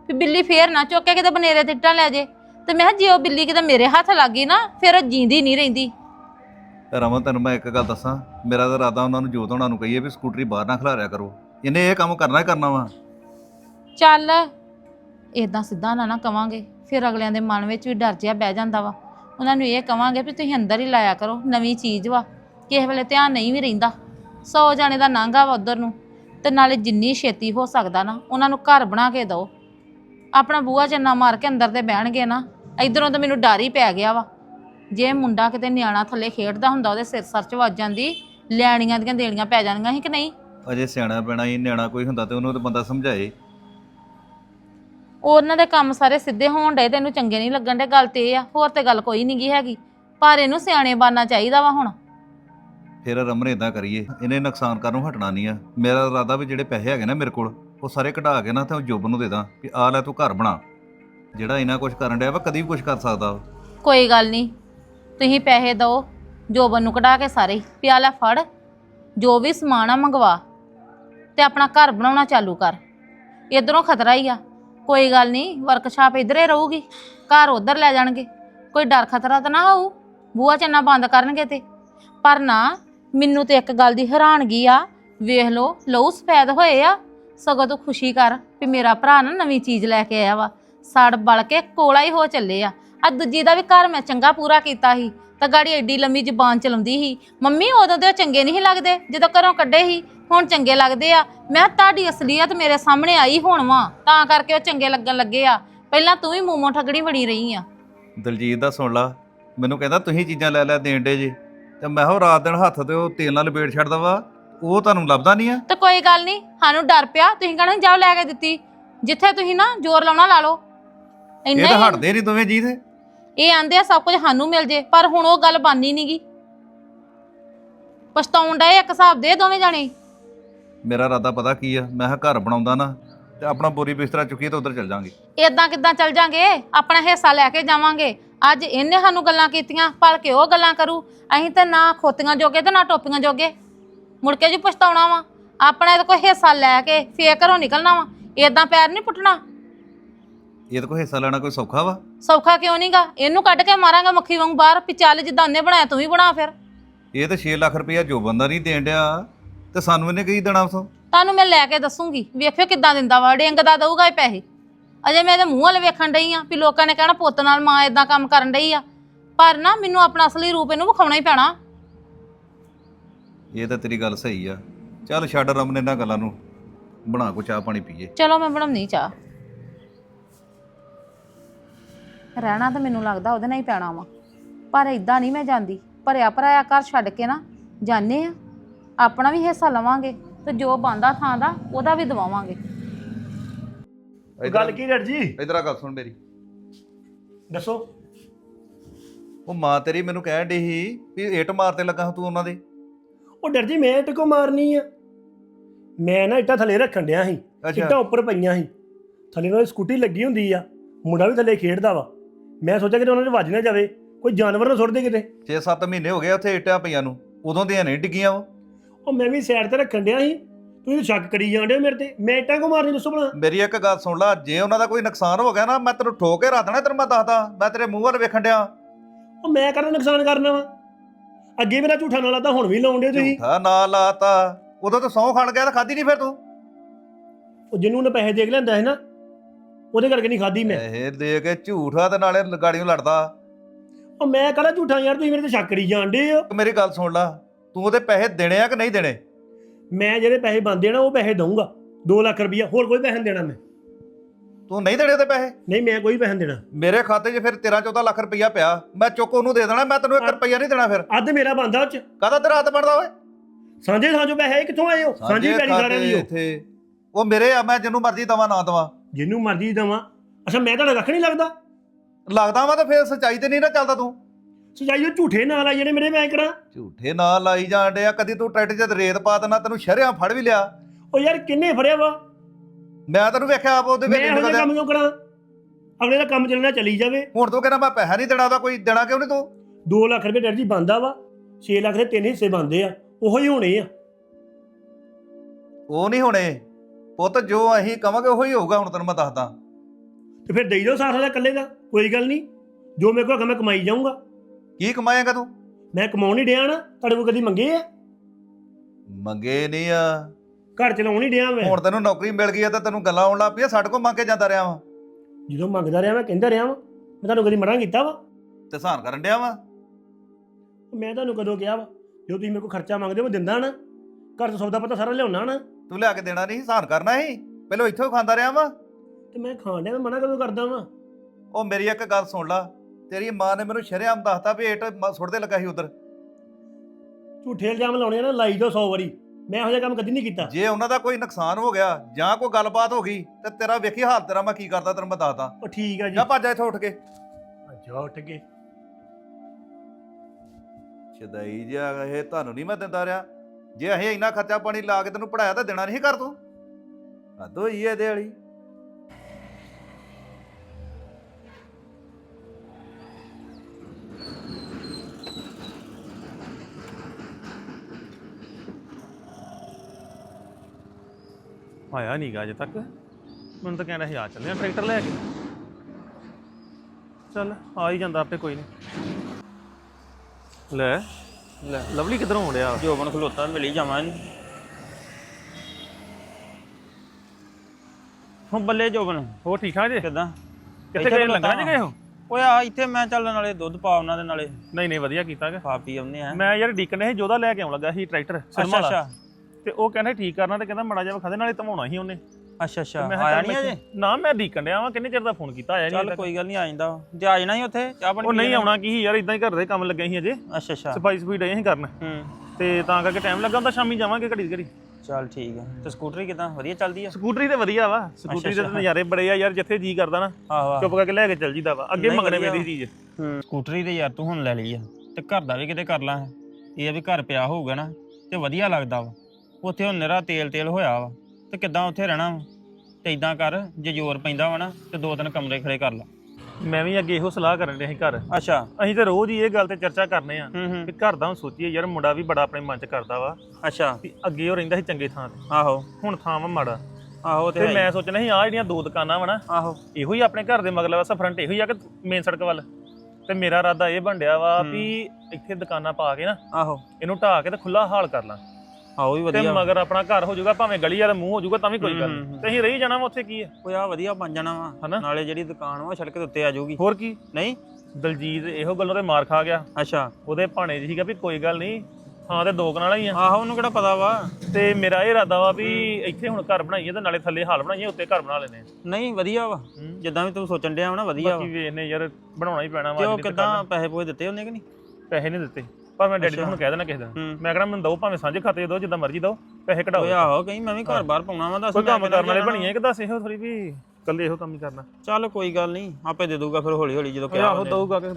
ਵੀ ਬਿੱਲੀ ਫੇਰ ਨਾ ਚੁੱਕ ਕੇ ਕਿਤੇ ਬਨੇਰੇ ਤੇ ਇੱਟਾਂ ਲੈ ਜੇ। ਤੇ ਮੈਂ ਕਿਹਾ ਜੇ ਉਹ ਬਿੱਲੀ ਕਿਤੇ ਮੇਰੇ ਹੱਥ ਲੱਗ ਗਈ ਨਾ ਫਿਰ ਉਹ ਜੀਂਦੀ ਨਹੀਂ ਰਹਿੰਦੀ। ਰਮਨ ਤੈਨੂੰ ਮੈਂ ਇੱਕ ਗੱਲ ਦੱਸਾਂ ਮੇਰਾ ਤਾਂ ਇਰਾਦਾ ਉਹਨਾਂ ਨੂੰ ਜੋਤ ਹੋਣਾ ਨੂੰ ਕਹੀਏ ਵੀ ਸਕੂਟਰੀ ਬਾਹਰ ਨਾ ਖਿਲਾਰਿਆ ਕਰੋ। ਇਹਨੇ ਇਹ ਕੰਮ ਕਰਨਾ ਹੀ ਕਰਨਾ ਵਾ। ਚੱਲ ਇਦਾਂ ਸਿੱਧਾ ਨਾ ਨਾ ਕਵਾਂਗੇ ਫਿਰ ਅਗਲਿਆਂ ਦੇ ਮਨ ਵਿੱਚ ਵੀ ਡਰ ਜਿਹਾ ਬਹਿ ਜਾਂਦਾ ਵਾ। ਉਹਨਾਂ ਨੂੰ ਇਹ ਕਵਾਂਗੇ ਵੀ ਤੁਸੀਂ ਅੰਦਰ ਹੀ ਲਾਇਆ ਕਰੋ, ਨਵੀਂ ਚੀਜ਼ ਵਾ, ਕਿਸੇ ਵੇਲੇ ਧਿਆਨ ਨਹੀਂ ਵੀ ਰਹਿੰਦਾ। ਸੌ ਜਾਣੇ ਦਾ ਨਾਂਗਾ ਵਾ ਉਧਰ ਨੂੰ, ਤੇ ਨਾਲੇ ਜਿੰਨੀ ਛੇਤੀ ਹੋ ਸਕਦਾ ਨਾ, ਉਹਨਾਂ ਨੂੰ ਘਰ ਬਣਾ ਕੇ ਦਿਓ। ਆਪਣਾ ਬੂਹਾ ਚੰਨਾ ਮਾਰ ਕੇ ਅੰਦਰ ਤੇ ਬਹਿਣਗੇ ਨਾ, ਇਧਰੋਂ ਤਾਂ ਮੈਨੂੰ ਡਰ ਹੀ ਪੈ ਗਿਆ ਵਾ। ਜੇ ਮੁੰਡਾ ਕਿਤੇ ਨਿਆਣਾ ਥੱਲੇ ਖੇਡਦਾ ਹੁੰਦਾ, ਉਹਦੇ ਸਿਰ ਸਰ ਚ ਵੱਜ ਜਾਂਦੀ, ਲੈਣੀਆਂ ਦੀਆਂ ਦੇਣੀਆਂ ਪੈ ਜਾਣੀਆਂ ਸੀ ਕਿ ਨਹੀਂ? ਅਜੇ ਸਿਆਣਾ ਪੈਣਾ ਹੀ ਨਿਆਣਾ ਕੋਈ ਹੁੰਦਾ ਤੇ ਉਹਨੂੰ ਤਾਂ ਬੰਦਾ ਸਮਝਾਏ। ਉਹਨਾਂ ਦੇ ਕੰਮ ਸਾਰੇ ਸਿੱਧੇ ਹੋਣ ਡਏ ਤੈਨੂੰ ਚੰਗੇ ਨਹੀਂ ਲੱਗਣ ਦੇ ਗੱਲ ਤੇ ਇਹ ਆ ਹੋਰ ਤੇ ਗੱਲ ਕੋਈ ਨਹੀਂਗੀ ਹੈਗੀ ਪਰ ਇਹਨੂੰ ਸਿਆਣੇ ਬਣਨਾ ਚਾਹੀਦਾ ਵਾ ਹੁਣ ਫਿਰ ਰਮਨ ਇਦਾਂ ਕਰੀਏ ਇਹਨੇ ਨੁਕਸਾਨ ਕਰਨ ਹਟਣਾ ਨਹੀਂ ਆ ਮੇਰਾ ਇਰਾਦਾ ਵੀ ਜਿਹੜੇ ਪੈਸੇ ਹੈਗੇ ਨਾ ਮੇਰੇ ਕੋਲ ਉਹ ਸਾਰੇ ਕਢਾ ਕੇ ਨਾ ਤੇ ਉਹ ਜੁਬ ਨੂੰ ਦੇ ਦਾਂ ਵੀ ਆ ਲੈ ਤੂੰ ਘਰ ਬਣਾ ਜਿਹੜਾ ਇਹਨਾਂ ਕੁਝ ਕਰਨ ਡਿਆ ਵਾ ਕਦੀ ਵੀ ਕੁਝ ਕਰ ਸਕਦਾ ਵਾ। ਕੋਈ ਗੱਲ ਨਹੀਂ ਤੁਸੀਂ ਪੈਸੇ ਦਿਓ ਜੋਬਨ ਨੂੰ ਕਢਾ ਕੇ ਸਾਰੇ ਹੀ। ਪਿਆ ਲੈ ਫੜ ਜੋ ਵੀ ਸਮਾਨ ਆ ਮੰਗਵਾ ਤੇ ਆਪਣਾ ਘਰ ਬਣਾਉਣਾ ਚਾਲੂ ਕਰ ਇਧਰੋਂ ਖਤਰਾ ਹੀ ਆ ਕੋਈ ਗੱਲ ਨਹੀਂ ਵਰਕਸ਼ਾਪ ਇਧਰੇ ਰਹੂਗੀ, ਘਰ ਉਧਰ ਲੈ ਜਾਣਗੇ। ਕੋਈ ਡਰ ਖਤਰਾ ਤਾਂ ਨਾ ਹੋਊ ਬੂਆ ਚੰਨਾ ਬੰਦ ਕਰਨਗੇ ਤੇ। ਪਰ ਨਾ, ਮੈਨੂੰ ਤੇ ਇੱਕ ਗੱਲ ਦੀ ਹੈਰਾਨਗੀ ਆ, ਵੇਖ ਲੋ ਲਹੂ ਸਫੈਦ ਹੋਏ ਆ। ਸਗੋਂ ਤੂੰ ਖੁਸ਼ੀ ਕਰ ਵੀ ਮੇਰਾ ਭਰਾ ਨਾ ਨਵੀਂ ਚੀਜ਼ ਲੈ ਕੇ ਆਇਆ ਵਾ। ਸੜ ਬਲ ਕੇ ਕੋਲਾ ਹੀ ਹੋ ਚੱਲੇ ਆ। ਆ ਦੂਜੀ ਦਾ ਵੀ ਘਰ ਮੈਂ ਚੰਗਾ ਪੂਰਾ ਕੀਤਾ ਸੀ। ਤਾਂ ਗਾੜੀ ਐਡੀ ਲੰਮੀ ਜ਼ਬਾਨ ਚਲਾਉਂਦੀ ਸੀ। ਮੰਮੀ ਉਦੋਂ ਤੇ ਉਹ ਚੰਗੇ ਨਹੀਂ ਸੀ ਲੱਗਦੇ ਜਦੋਂ ਘਰੋਂ ਕੱਢੇ ਸੀ ਹੁਣ ਚੰਗੇ ਲੱਗਦੇ ਆ। ਮੈਂ ਕਿਹਾ ਤੁਹਾਡੀ ਅਸਲੀਅਤ ਮੇਰੇ ਸਾਹਮਣੇ ਆਈ ਹੁਣ ਵਾ ਤਾਂ ਕਰਕੇ ਉਹ ਚੰਗੇ ਲੱਗਣ ਲੱਗੇ ਆ। ਪਹਿਲਾਂ ਤੂੰ ਵੀ ਮੂੰਹੋਂ ਠਗੜੀ ਬਣੀ ਰਹੀ ਆ। ਦਲਜੀਤ ਦਾ ਸੁਣ ਲਾ ਮੈਨੂੰ ਕਹਿੰਦਾ ਤੁਸੀਂ ਚੀਜ਼ਾਂ ਲੈ ਲੈ ਦੇਣ ਡੇ ਜੀ। ਤੇ ਮੈਂ ਹੋ ਰਾਤ ਦਿਨ ਹੱਥ ਤੇ ਉਹ ਤੇਲ ਨਾਲ ਲਪੇਟ ਛੱਡਦਾ ਵਾ ਉਹ ਤੁਹਾਨੂੰ ਲੱਭਦਾ ਨਹੀਂ ਆ? ਤੇ ਕੋਈ ਗੱਲ ਨਹੀਂ ਸਾਨੂੰ ਡਰ ਪਿਆ ਤੁਸੀਂ ਕਹਣਾ ਜਾਓ ਲੈ ਕੇ ਦਿੱਤੀ। ਜਿੱਥੇ ਤੁਸੀਂ ਨਾ ਜ਼ੋਰ ਲਾਉਣਾ ਲਾ ਲਓ। ਇਹ ਇੰਨਾ ਤਾਂ ਹੀ ਹਟਦੇ ਨਹੀਂ ਦੋਵੇਂ ਜੀ ਤੇ। ਇਹ ਆਂਦੇ ਆ ਸਭ ਕੁਝ ਸਾਨੂੰ ਮਿਲ ਜੇ ਪਰ ਹੁਣ ਉਹ ਗੱਲ ਬਾਨੀ ਨਹੀਂਗੀ ਪਛਤਾਉਣ ਡਏ ਇੱਕ ਹਿਸਾਬ ਦੇ ਦੋਵੇਂ ਜਾਣੇ। ਮੇਰਾ ਇਰਾਦਾ ਪਤਾ ਕੀ ਆ ਮੈਂ ਕਿਹਾ ਘਰ ਬਣਾਉਂਦਾ ਨਾ ਤੇ ਆਪਣਾ ਬੋਰੀ ਬਿਸਤਰਾ ਚੁੱਕੀਏ ਤੇ ਉਧਰ ਚੱਲ ਜਾਾਂਗੇ। ਇਦਾਂ ਕਿੱਦਾਂ ਚੱਲ ਜਾਾਂਗੇ? ਆਪਣਾ ਹਿੱਸਾ ਲੈ ਕੇ ਜਾਵਾਂਗੇ। ਅੱਜ ਇਹਨੇ ਸਾਨੂੰ ਗੱਲਾਂ ਕੀਤੀਆਂ ਭਲ ਕੇ ਉਹ ਗੱਲਾਂ ਕਰੂ। ਅਸੀਂ ਤਾਂ ਨਾ ਖੋਤੀਆਂ ਜੋਗੇ ਤੇ ਨਾ ਟੋਪੀਆਂ ਜੋਗੇ। ਮੁੜ ਕੇ ਜੀ ਪਛਤਾਉਣਾ ਵਾ। ਆਪਣਾ ਇਹਦੇ ਕੋਈ ਹਿੱਸਾ ਲੈ ਕੇ ਫੇਰ ਘਰੋਂ ਨਿਕਲਣਾ ਵਾ। ਇਦਾਂ ਪੈਰ ਨਹੀਂ ਪੁੱਟਣਾ। ਇਹਦੇ ਕੋਲ ਹਿੱਸਾ ਲੈਣਾ ਕੋਈ ਸੌਖਾ ਵਾ? ਸੌਖਾ ਕਿਉਂ ਨਹੀਂਗਾ ਇਹਨੂੰ ਕੱਢ ਕੇ ਮਾਰਾਂਗੇ ਮੱਖੀ ਵਾਂਗ ਬਾਹਰ ਵੀ ਚੱਲ ਜਿੱਦਾਂ ਉਹਨੇ ਬਣਾਇਆ ਤੂੰ ਵੀ ਬਣਾ ਫਿਰ। ਇਹ ਤਾਂ 6 ਲੱਖ ਰੁਪਇਆ ਜੋ ਬੰਦਾ ਨਹੀਂ ਦੇਣ ਡਿਆ ਤੇ ਸਾਨੂੰ ਇਹਨੇ ਕੀ ਦੇਣਾ ਉਸੋਂ? ਤੁਹਾਨੂੰ ਮੈਂ ਲੈ ਕੇ ਦੱਸੂਗੀ ਵੇਖਿਓ ਕਿੱਦਾਂ ਦਿੰਦਾ ਵਾ ਡਿੰਗ ਦਾ ਦਊਗਾ ਇਹ ਪੈਸੇ। ਅਜੇ ਮੈਂ ਇਹਦੇ ਮੂੰਹ ਵਾਲੇ ਵੇਖਣ ਡਈ ਆ ਵੀ ਲੋਕਾਂ ਨੇ ਕਹਿਣਾ ਪੁੱਤ ਨਾਲ ਮਾਂ ਇਦਾਂ ਕੰਮ ਕਰਨ ਡਈ ਆ। ਪਰ ਨਾ ਮੈਨੂੰ ਆਪਣਾ ਅਸਲੀ ਰੂਪ ਇਹਨੂੰ ਵਿਖਾਉਣਾ ਹੀ ਪੈਣਾ। ਇਹ ਤਾਂ ਤੇਰੀ ਗੱਲ ਸਹੀ ਆ। ਚੱਲ ਛੱਡ ਰਮਨ ਇਹਨਾਂ ਗੱਲਾਂ ਨੂੰ। ਬਣਾ ਕੋ ਚਾਹ ਪਾਣੀ ਪੀਏ। ਚਲੋ ਮੈਂ ਬਣਾਉਣੀ ਚਾਹ। ਰਹਿਣਾ ਤਾਂ ਮੈਨੂੰ ਲੱਗਦਾ ਉਹਦੇ ਨਾਲ ਹੀ ਪੈਣਾ ਵਾ। ਪਰ ਇਦਾਂ ਨਹੀਂ ਮੈਂ ਜਾਂਦੀ। ਭਰਿਆ ਭਰਾਇਆ ਘਰ ਛੱਡ ਕੇ ਨਾ ਜਾਣੇ ਆ। ਆਪਣਾ ਵੀ ਹਿੱਸਾ ਲਵਾਂਗੇ ਤੇ ਜੋ ਬੰਦਾ ਥਾਂ ਦਾ ਉਹਦਾ ਵੀ ਦਵਾਵਾਂਗੇ। ਗੱਲ ਕੀ ਡੈਡ ਜੀ? ਇਧਰ ਆ ਗੱਲ ਸੁਣ ਮੇਰੀ। ਦੱਸੋ। ਉਹ ਮਾਂ ਤੇਰੀ ਮੈਨੂੰ ਕਹਿਣ ਡਈ ਸੀ ਵੀ ਏਟ ਮਾਰਤੇ ਲੱਗਾ ਤੂੰ ਉਹਨਾਂ ਦੇ। ਉਹ ਡੈਡ ਜੀ ਮੈਂ ਇੱਟ ਕੋ ਮਾਰਨੀ ਆ। ਮੈਂ ਨਾ ਇੱਟਾਂ ਥੱਲੇ ਰੱਖਣ ਡਿਆ ਸੀ। ਅੱਛਾ। ਇੱਟਾਂ ਉੱਪਰ ਪਈਆਂ ਸੀ। ਥੱਲੇ ਨਾਲ ਸਕੂਟੀ ਲੱਗੀ ਹੁੰਦੀ ਆ। ਮੁੰਡਾ ਵੀ ਥੱਲੇ ਖੇਡਦਾ ਵਾ। ਮੈਂ ਸੋਚਿਆ ਕਿ ਉਹਨਾਂ ਦੇ ਵੱਜ ਨਾ ਜਾਵੇ ਕੋਈ ਜਾਨਵਰ ਨਾ ਸੁੱਟ ਦੇ ਕਿਤੇ। 6-7 ਮਹੀਨੇ ਹੋ ਗਏ ਉੱਥੇ ਏਟਾਂ ਪਈਆਂ ਨੂੰ ਉਦੋਂ ਦੀਆਂ ਨਹੀਂ ਡਿੱਗੀਆਂ ਉਹ। ਉਹ ਮੈਂ ਵੀ ਸਾਈਡ ਤੇ ਰੱਖਣ ਡਿਆ ਸੀ ਤੁਸੀਂ ਤਾਂ ਸ਼ੱਕ ਕਰੀ ਜਾਂਦੇ ਹੋ ਮੇਰੇ ਤੇ ਮੈਂ ਇੱਟਾਂ ਕੋ ਮਾਰਨੀ ਦੱਸੋ ਭਲਾ? ਮੇਰੀ ਇੱਕ ਗੱਲ ਸੁਣ ਲੈ ਜੇ ਉਹਨਾਂ ਦਾ ਕੋਈ ਨੁਕਸਾਨ ਹੋ ਗਿਆ ਨਾ ਮੈਂ ਤੈਨੂੰ ਠੋਕ ਕੇ ਰੱਖ ਦੇਣਾ ਤੈਨੂੰ ਮੈਂ ਦੱਸਦਾ ਮੈਂ ਤੇਰੇ ਮੂੰਹ ਵੱਲ ਵੇਖਣ ਡਿਆ। ਉਹ ਮੈਂ ਕਰਨਾ ਨੁਕਸਾਨ ਕਰਨਾ ਵਾ? ਅੱਗੇ ਮੇਰਾ ਝੂਠਾ ਨਾਲ ਲਾਤਾ ਹੁਣ ਵੀ ਲਾਉਂਦੇ ਤੁਸੀਂ? ਝੂਠਾ ਨਾ ਲਾਤਾ। ਉਦੋਂ ਤਾਂ ਸੌਂ ਖਾਣ ਗਿਆ ਤਾਂ ਖਾਦੀ ਨਹੀਂ ਫਿਰ ਤੂੰ। ਉਹ ਜਿਹਨੂੰ ਨੇ ਪੈਸੇ ਦੇ ਕੇ ਲੈਂਦਾ ਹੈ ਨਾ ਉਹਦੇ ਕਰਕੇ ਨਹੀਂ ਖਾਦੀ ਮੈਂ। ਇਹ ਦੇ ਕੇ ਝੂਠਾ ਤੇ ਨਾਲੇ ਗਾੜੀਆਂ ਲੜਦਾ। ਉਹ ਮੈਂ ਕਹਦਾ ਝੂਠਾ ਯਾਰ ਤੁਸੀਂ ਮੇਰੇ ਤੇ ਸ਼ੱਕ ਕਰੀ ਜਾਂਦੇ ਹੋ। ਮੇਰੀ ਗੱਲ ਸੁਣ ਲੈ ਤੂੰ ਉਹਦੇ ਪੈਸੇ ਦੇਣੇ ਆ ਕਿ ਨਹੀਂ ਦੇਣੇ? ਮੈਂ ਜਿਹੜੇ ਪੈਸੇ ਬੰਦੇ ਨਾ ਉਹ ਪੈਸੇ ਦਊਂਗਾ। 2 ਲੱਖ ਰੁਪਈਆ ਹੋਰ ਕੋਈ ਪੈਸੇ ਦੇਣਾ ਮੈਂ। ਤੂੰ ਨਹੀਂ ਦੇਣੇ ਉਹਦੇ ਪੈਸੇ? ਨਹੀਂ ਮੈਂ ਕੋਈ ਪੈਸੇ ਦੇਣਾ। ਮੇਰੇ ਖਾਤੇ 'ਚ ਫਿਰ 13-14 ਲੱਖ ਰੁਪਈਆ ਪਿਆ। ਮੈਂ ਚੁੱਕ ਉਹਨੂੰ ਦੇ ਦੇਣਾ ਮੈਂ ਤੈਨੂੰ 1 ਰੁਪਈਆ ਨਹੀਂ ਦੇਣਾ ਫਿਰ। ਅੱਧ ਮੇਰਾ ਬੰਦਾ ਚ। ਕਾਹਦਾ ਤੇਰਾ ਹੱਥ ਬਣਦਾ ਓਏ? ਸਾਂਝੇ ਸਾਂਝੋ ਪੈਸੇ ਕਿੱਥੋਂ ਆਏ ਹੋ? ਸਾਂਝੀ ਪੈੜੀ ਸਾਰਿਆਂ ਦੀ ਇੱਥੇ। ਉਹ ਮੇਰੇ ਆ ਮੈਂ ਜਿਹਨੂੰ ਮਰਜ਼ੀ ਦਵਾਂ ਨਾ ਦਵਾਂ। ਜਿੰਨੂੰ ਮਰਜ਼ੀ ਦਵਾਂ। ਅੱਛਾ ਮੈਂ ਤੁਹਾਡਾ ਕੱਖ ਨਹੀਂ ਲੱਗਦਾ? ਲੱਗਦਾ ਵਾ ਤਾਂ ਫਿਰ ਸੱਚਾਈ ਤੇ ਨਹੀਂ ਨਾ ਚੱਲਦਾ ਤੂੰ। ਸਜਾਈ ਉਹ ਝੂਠੇ ਨਾਲ ਆ ਜਿਹੜੇ ਮੇਰੇ ਮੈਂ ਕਰਾਂ ਝੂਠੇ ਨਾਂ ਲਾਈ ਜਾਣ ਡਿਆ ਕਦੀ ਤੂੰ ਟਰੈਕਟਰ 'ਚ ਰੇਤ ਪਾ ਦੇਣਾ ਤੈਨੂੰ ਸ਼ਰਿਆਂ ਫੜ ਵੀ ਲਿਆ। ਉਹ ਯਾਰ ਕਿੰਨੇ ਫੜਿਆ ਵਾ? ਮੈਂ ਤੈਨੂੰ ਵੇਖਿਆ ਆਪ ਉਹਦੇ ਵਿੱਚ ਮੈਂ ਇਹੋ ਜਿਹੇ ਕੰਮ ਕਿਉਂ ਕਰਾਂ? ਅਗਲੇ ਦਾ ਕੰਮ ਚੱਲਣਾ ਚੱਲੀ ਜਾਵੇ। ਹੁਣ ਤੂੰ ਕਹਿੰਦਾ ਮੈਂ ਪੈਸਾ ਨਹੀਂ ਦੇਣਾ ਉਹਦਾ ਕੋਈ ਦੇਣਾ ਕਿਉਂ ਨਹੀਂ ਤੂੰ? 2 ਲੱਖ ਰੁਪਏ ਡਰ ਜੀ ਬੰਦਾ ਵਾ 6 ਲੱਖ ਦੇ ਤਿੰਨ ਹਿੱਸੇ ਬੰਦੇ ਆ ਉਹੋ ਹੀ ਹੋਣੇ ਆ। ਉਹ ਨਹੀਂ ਹੋਣੇ। ਪੁੱਤ ਜੋ ਅਸੀਂ ਕਵਾਂਗੇ ਉਹੀ ਹੋਊਗਾ ਹੁਣ ਤੈਨੂੰ ਮੈਂ ਦੱਸਦਾ। ਤੇ ਫਿਰ ਦੇਈ ਜਾਓ ਸਾਥ ਦਾ ਇਕੱਲੇ ਦਾ ਕੋਈ ਗੱਲ ਨਹੀਂ। ਜੋ ਮੇਰੇ ਕੋਲ ਹੈਗਾ ਮੈਂ ਕਮਾਈ ਜਾਊਂਗਾ। ਕੀ ਕਮਾਏਗਾ ਤੂੰ? ਮੈਂ ਕਮਾਉਣ ਨਹੀਂ ਡਿਆ ਨਾ ਤੁਹਾਡੇ ਕੋਲ ਕਦੀ ਮੰਗੇ ਆ? ਮੰਗੇ ਨਹੀਂ ਆ। ਘਰ ਚਲਾਉਣ ਨਹੀਂ ਡਿਆ ਮੈਂ। ਹੁਣ ਤੈਨੂੰ ਨੌਕਰੀ ਮਿਲ ਗਈ ਆ ਤਾਂ ਤੈਨੂੰ ਗੱਲਾਂ ਆਉਣ ਲੱਗ ਪਈਆਂ ਸਾਡੇ ਕੋਲ ਮੰਗ ਕੇ ਜਾਂਦਾ ਰਿਹਾ ਵਾ। ਜਦੋਂ ਮੰਗਦਾ ਰਿਹਾ ਮੈਂ ਕਹਿੰਦਾ ਰਿਹਾ ਵਾਂ ਮੈਂ ਤੁਹਾਨੂੰ ਕਦੀ ਮਨਾ ਕੀਤਾ ਵਾ? ਤੇ ਸਹਾਨ ਕਰਨ ਡਿਆ ਵਾ? ਮੈਂ ਤੁਹਾਨੂੰ ਕਦੋਂ ਕਿਹਾ ਵਾ ਜੋ ਤੁਸੀਂ ਮੇਰੇ ਕੋਲ ਖਰਚਾ ਮੰਗਦੇ ਹੋ ਮੈਂ ਦਿੰਦਾ ਨਾ। ਘਰ ਤੋਂ ਸੌਦਾ ਪਤਾ ਸਾਰਾ ਲਿਆਉਣਾ ਨਾ। ਤੂੰ ਲਿਆ ਕੇ ਦੇਣਾ ਨਹੀਂ ਸਹਾਨ ਕਰਨਾ ਸੀ। ਪਹਿਲਾਂ ਇੱਥੋਂ ਹੀ ਖਾਂਦਾ ਰਿਹਾ ਵਾ। ਤੇ ਮੈਂ ਖਾਣ ਡਿਆ ਮੈਂ ਮਨਾ ਕਦੋਂ ਕਰਦਾ ਵਾਂ? ਉਹ ਮੇਰੀ ਇੱਕ ਗੱਲ ਸੁਣ ਲਾ ਤੇਰੀ ਮਾਂ ਨੇ ਮੈਨੂੰ ਸ਼ਰੇਆਮ ਦੱਸਤਾ ਵੀ ਏਟ ਮ- ਸੁੱਟਦੇ ਲੱਗਾ ਸੀ ਉਧਰ। ਝੂਠੇ ਇਲਜ਼ਾਮ ਲਾਉਣੇ ਆ ਨਾ ਲਾਈ ਦੋ 100 ਵਾਰੀ। ਮੈਂ ਇਹੋ ਜਿਹਾ ਕੰਮ ਕਦੀ ਨਹੀਂ ਕੀਤਾ। ਜੇ ਉਹਨਾਂ ਦਾ ਕੋਈ ਨੁਕਸਾਨ ਹੋ ਗਿਆ ਜਾਂ ਕੋਈ ਗੱਲਬਾਤ ਹੋ ਗਈ ਤੇ ਤੇਰਾ ਵੇਖੀ ਹਾਲ ਤੇਰਾ ਮੈਂ ਕੀ ਕਰਦਾ ਤੈਨੂੰ ਮੈਂ ਦੱਸਦਾ। ਉਹ ਠੀਕ ਆ ਜੀ। ਜਾ ਭੱਜ ਜਾ ਇੱਥੋਂ ਉੱਠ ਕੇ। ਜਾ ਉੱਠ ਕੇ। ਛਦਾਈ ਜਿਹਾ ਇਹ ਤੁਹਾਨੂੰ ਨਹੀਂ ਮੈਂ ਦਿੰਦਾ ਰਿਹਾ। ਜੇ ਅਸੀਂ ਇੰਨਾ ਖਰਚਾ ਪਾਣੀ ਲਾ ਕੇ ਤੈਨੂੰ ਪੜਾਇਆ ਤਾਂ ਦੇਣਾ ਨਹੀਂ ਕਰ ਤੂੰ। ਹੱਦ ਹੋਈ ਇਹਦੇ ਵਾਲੀ। ਆਇਆ ਨਹੀਂਗਾ ਅਜੇ ਤੱਕ। ਮੈਨੂੰ ਤਾਂ ਕਹਿੰਦਾ ਸੀ ਆ ਚੱਲੇ ਆ, ਟਰੈਕਟਰ ਲੈ ਕੇ। ਚੱਲ, ਆ ਹੀ ਜਾਂਦਾ ਆਪੇ ਕੋਈ ਨਹੀਂ ਲੈ। ਲੈ ਲਵਲੀ ਕਿੱਧਰੋਂ ਆਉਂਦਿਆ ਜੋਬਨ ਖਲੋਤਾ ਮਿਲੀ ਜਾਵਾਂ ਹੁਣ ਬੱਲੇ ਜੋਬਨ। ਹੋਰ ਠੀਕ ਠਾਕ ਜੇ? ਕਿਦਾਂ? ਕਿੱਥੇ ਗਏ? ਲੰਗਰਾਂ ਚ ਗਏ ਹੋ। ਓਏ ਆ ਇੱਥੇ ਮੈਂ ਚੱਲ ਨਾਲੇ ਦੁੱਧ ਪਾ ਉਹਨਾਂ ਦੇ ਨਾਲੇ। ਨਹੀਂ ਨਹੀਂ ਵਧੀਆ ਕੀਤਾ ਗਾ। ਖਾ ਪੀ ਆਉਂਦੇ ਆ। ਮੈਂ ਯਾਰ ਡੀਕਨ ਇਹ ਜੋਦਾ ਲੈ ਕੇ ਆਉਣ ਲੱਗਾ ਸੀ ਟਰੈਕਟਰ ਸਿਰਮਾ ਅੱਛਾ ਤੇ ਉਹ ਕਹਿੰਦਾ ਠੀਕ ਕਰਨਾ ਤੇ ਕਹਿੰਦਾ ਮੜਾ ਜਾ ਖਾਦੇ ਨਾਲੇ ਧਮਾਉਣਾ ਸੀ ਉਹਨੇ। ਅੱਛਾ ਅੱਛਾ। ਮੈਂ ਕਿਹਾ ਆਇਆ ਚੱਲ ਨਹੀਂ ਅਜੇ? ਨਾ ਮੈਂ ਡੀਕਨ ਡਿਆ ਵਾਂ ਕਿੰਨੇ ਚਿਰ ਦਾ ਫੋਨ ਕੀਤਾ ਆਇਆ ਚੱਲ ਨਹੀਂ ਕੋਈ ਗੱਲ ਨਹੀਂ ਆ ਜਾਂਦਾ ਜੇ ਆ ਜਾਣਾ ਸੀ ਉੱਥੇ ਚਾਹ ਪਾਣੀ ਉਹ ਨਹੀਂ। ਆਉਣਾ ਕੀ ਸੀ ਯਾਰ ਇਦਾਂ ਹੀ ਘਰ ਦੇ ਕੰਮ ਲੱਗੇ ਸੀ ਅਜੇ। ਅੱਛਾ ਅੱਛਾ। ਸਫ਼ਾਈ ਸਫੂਈ ਡਏ ਸੀ ਕਰਨ। ਹੂੰ। ਤੇ ਤਾਂ ਕਰਕੇ ਟਾਈਮ ਲੱਗਾ ਹੁੰਦਾ ਸ਼ਾਮੀ ਜਾਵਾਂਗੇ ਘੜੀ ਘੜੀ। ਚੱਲ ਠੀਕ ਆ। ਤੇ ਸਕੂਟਰੀ ਕਿਦਾਂ? ਵਧੀਆ ਚੱਲਦੀ ਆ? ਸਕੂਟਰੀ ਤੇ ਵਧੀਆ ਵਾ। ਸਕੂਟਰੀ ਦੇ। ਤਾਂ ਨਜ਼ਾਰੇ ਬੜੇ ਆ ਯਾਰ ਜਿੱਥੇ ਜੀ ਕਰਦਾ ਨਾ ਆਹੋ ਆਹੋ। ਚੁੱਪ ਕਰਕੇ ਲੈ ਕੇ ਚੱਲ ਜੀਦਾ ਵਾ। ਅੱਗੇ ਨਹੀਂ, ਮੰਗਣੇ ਵਧੀਆ। ਪੈਂਦੀ ਚੀਜ਼। ਹੂੰ। ਸਕੂਟਰੀ ਤੇ ਯਾਰ ਤੂੰ ਹੁਣ ਲੈ ਲਈ ਆ ਤੇ ਘਰ ਦਾ ਵੀ ਕਿਤੇ ਕਰ ਲਾਂ। ਇਹ ਆ ਵੀ ਘਰ ਪਿਆ ਹੋਊਗਾ ਨਾ ਤੇ ਵਧੀਆ ਲੱਗਦਾ ਵਾ। ਉੱਥੇ ਹੁਣ ਨਿਹਰਾ ਤੇਲ ਤੇਲ ਹੋਇਆ ਵਾ। ਤੇ ਕਿੱਦਾਂ ਉੱਥੇ ਰਹਿਣਾ ਵਾ? ਤੇ ਇਦਾਂ ਕਰ ਜੇ ਜ਼ੋਰ ਪੈਂਦਾ ਵਾ ਨਾ ਤੇ ਦੋ ਤਿੰਨ ਕਮਰੇ ਖੜੇ ਕਰ ਲਾ। ਮੈਂ ਵੀ ਅੱਗੇ ਇਹੋ ਸਲਾਹ ਕਰਨ ਦੇ ਸੀ ਘਰ। ਅੱਛਾ। ਅਸੀਂ ਤੇ ਰੋਜ਼ ਹੀ ਇਹ ਗੱਲ ਤੇ ਚਰਚਾ ਕਰਨੇ ਆ ਹੂੰ ਘਰ ਦਾ ਹੁਣ ਸੋਚੀਏ ਯਾਰ ਮੁੰਡਾ ਵੀ ਬੜਾ ਆਪਣੇ ਮਨ ਚ ਕਰਦਾ ਵਾ। ਅੱਛਾ। ਵੀ ਅੱਗੇ ਉਹ ਰਹਿੰਦਾ ਸੀ ਚੰਗੇ ਥਾਂ ਤੇ। ਆਹੋ। ਹੁਣ ਥਾਂ ਵਾ ਮਾੜਾ। ਆਹੋ ਤੇ ਤੇ ਹੈ ਹੀ। ਮੈਂ ਸੋਚਣਾ ਸੀ ਆ ਜਿਹੜੀਆਂ ਦੋ ਦੁਕਾਨਾਂ ਵਾ ਨਾ ਆਹੋ। ਇਹੋ ਹੀ ਆਪਣੇ ਘਰ ਦੇ ਮਗਲਾ ਵਾਸਾ ਫਰੰਟ ਇਹੋ ਹੀ ਆ ਕਿ ਮੇਨ ਸੜਕ ਵੱਲ। ਤੇ ਮੇਰਾ ਇਰਾਦਾ ਇਹ ਬਣਿਆ ਵਾ ਵੀ ਇੱਥੇ ਦੁਕਾਨਾਂ ਪਾ ਕੇ ਨਾ ਆਹੋ। ਇਹਨੂੰ ਢਾ ਕੇ ਤੇ ਖੁੱਲਾ ਹਾਲ ਕਰ ਲਾਂ। ਆਹੋ ਵੀ ਤੇ ਵਧੀਆ। ਮਗਰ ਆਪਣਾ ਘਰ ਹੋ ਜਾਊਗਾ ਭਾਵੇਂ ਗਲੀ ਵਾਲਾ ਮੂੰਹ ਹੋ ਜਾਊਗਾ ਤਾਂ ਵੀ ਕੋਈ ਗੱਲ ਹੂੰ, ਨਹੀਂ। ਹੂੰ, ਤੇ ਅਸੀਂ ਰਹੀ ਜਾਣਾ ਵਾ ਉੱਥੇ ਕੀ ਹੈ ਉਹ ਆ ਵਧੀਆ ਬਣ ਜਾਣਾ ਵਾ? ਨਾਲੇ ਜਿਹੜੀ ਦੁਕਾਨ ਵਾ ਉਹ ਸੜਕ ਦੇ ਉੱਤੇ ਆ ਜਾਊਗੀ। ਹੋਰ ਕੀ? ਨਹੀਂ? ਦਲਜੀਤ ਇਹੋ ਗੱਲੋਂ ਤੇ ਮਾਰ ਖਾ ਗਿਆ। ਅੱਛਾ। ਉਹਦੇ ਭਾਣੇ ਜੀ ਸੀਗਾ ਵੀ ਕੋਈ ਗੱਲ ਨਹੀਂ ਹਾਂ ਤੇ ਦੋ ਕਨਾਲਾ ਹੀ ਆ। ਆਹੋ ਉਹਨੂੰ ਕਿਹੜਾ ਪਤਾ ਵਾ? ਤੇ ਮੇਰਾ ਇਹ ਇਰਾਦਾ ਵਾ ਵੀ ਇੱਥੇ ਹੁਣ ਘਰ ਬਣਾਈਏ ਤੇ ਨਾਲੇ ਥੱਲੇ ਹਾਲ ਬਣਾਈਏ ਉੱਤੇ ਘਰ ਬਣਾ ਲੈਨੇ ਨਹੀਂ ਵਧੀਆ ਵਾ। ਹੂੰ। ਜਿੱਦਾਂ ਵੀ ਤੂੰ ਸੋਚਣ ਡਿਆ ਨਾ ਵਧੀਆ ਵਾ। ਬਾਕੀ ਵੇਖਨੇ ਯਾਰ ਬਣਾਉਣਾ ਹੀ ਪੈਣਾ ਤੇ ਵਾ ਉਹ ਕਿਦਾਂ। ਪੈਸੇ ਪੋਏ ਦਿੱਤੇ ਉਹਨੇ ਕਿ ਨਹੀਂ? ਪੈਸੇ ਨਹੀਂ ਦਿੱਤੇ। ਪਰ ਮੈਂ ਡੈਡੀ ਨੂੰ ਕਹਿ ਦੇਣਾ ਕਿਸੇ ਦਿਨ। ਹੂੰ। ਮੈਂ ਕਹਣਾ ਮੈਨੂੰ ਦੋ ਭਾਵੇਂ ਸਾਂਝੇ ਖਾਤੇ ਦਿਓ ਜਿੱਦਾਂ ਮਰਜ਼ੀ ਦਿਓ ਪੈਸੇ ਕਢਾਓ। ਓਏ ਆਹੋ ਕਹੀਂ ਮੈਂ ਵੀ ਘਰ ਬਾਹਰ ਪਾਉਣਾ ਵਾ ਦੱਸ ਕੋਈ ਮੈਂ ਕੰਮ ਕਿੱਦਾਂ ਕਰਨ ਵਾਲੇ ਜਾਣਾ? ਬਣੀਏ ਕਿ ਦੱਸ ਇਹੋ ਥੋੜੀ ਵੀ ਕੱਲੇ ਇਹੋ ਕੰਮ ਹੀ ਕਰਨਾ। ਚੱਲ ਕੋਈ ਗੱਲ ਨਹੀਂ ਆਪੇ ਦੇ ਦੂਗਾ ਫਿਰ ਹੌਲੀ ਹੌਲੀ ਜਦੋਂ ਕਿਹਾ ਆਹੋ ਉਹਨੇ। ਦਊਗਾ ਕਿ